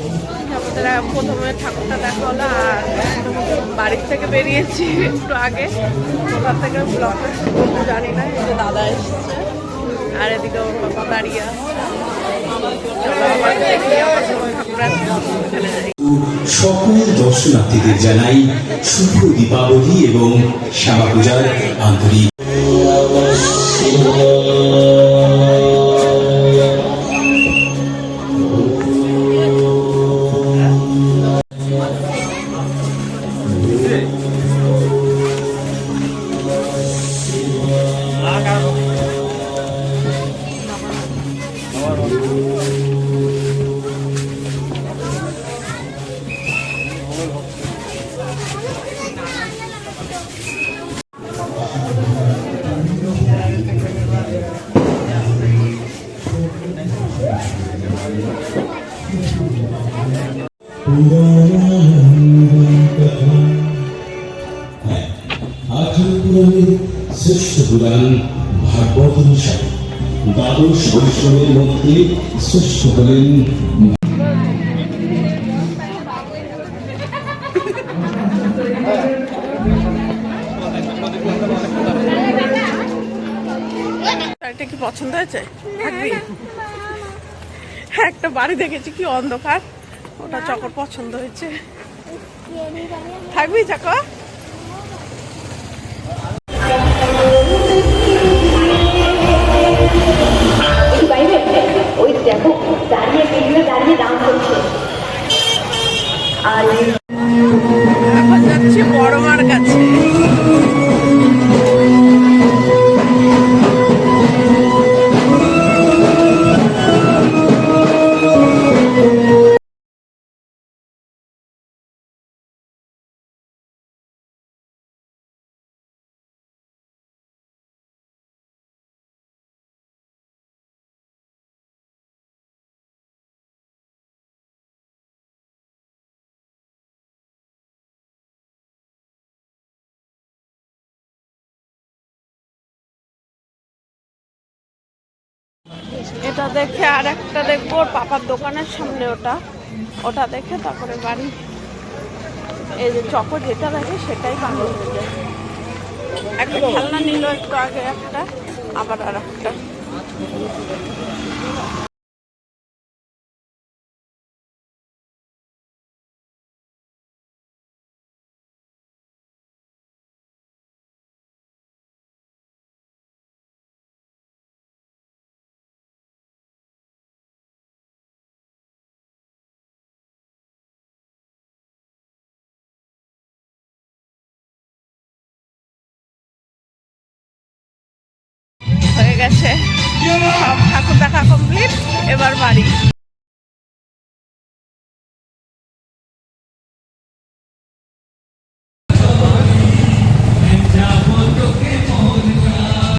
আমাদের প্রথমে ঠাকুরটা আর বাড়ির থেকে বেরিয়েছি একটু আগে। কোথা থেকে ব্লগটা জানি না দাদা এসছে। আর এদিকে ওর বাবা দাঁড়িয়ে সকল দর্শনার্থীদের জানাই শুভ দীপাবলি এবং শ্যামা পূজার আন্তরিক শ্রেষ্ঠ পুরাণ ভাগবত অনুসারে দ্বাদশ বৈষ্ণবের মধ্যে শ্রেষ্ঠ হলেন এটা কি পছন্দ হয়েছে? থাকবি? হ্যাঁ একটা বাড়ি দেখেছি কি অন্ধকার। ওটা চকর পছন্দ হয়েছে। থাকবি চকর? ওই দেখো দাঁড়িয়ে দাঁড়িয়ে দাম করছে। আর এখন যাচ্ছি বড় মার কাছে এটা দেখে আর একটা দেখব পাপার দোকানের সামনে ওটা। ওটা দেখে তারপরে বাড়ি। এই যে চকো যেটা দেখে সেটাই ভালো হয়ে যায় একটা খেলনা নিল একটু আগে একটা, আবার আর একটা। সব ঠাকুর দেখা কমপ্লিট এবার বাড়ি।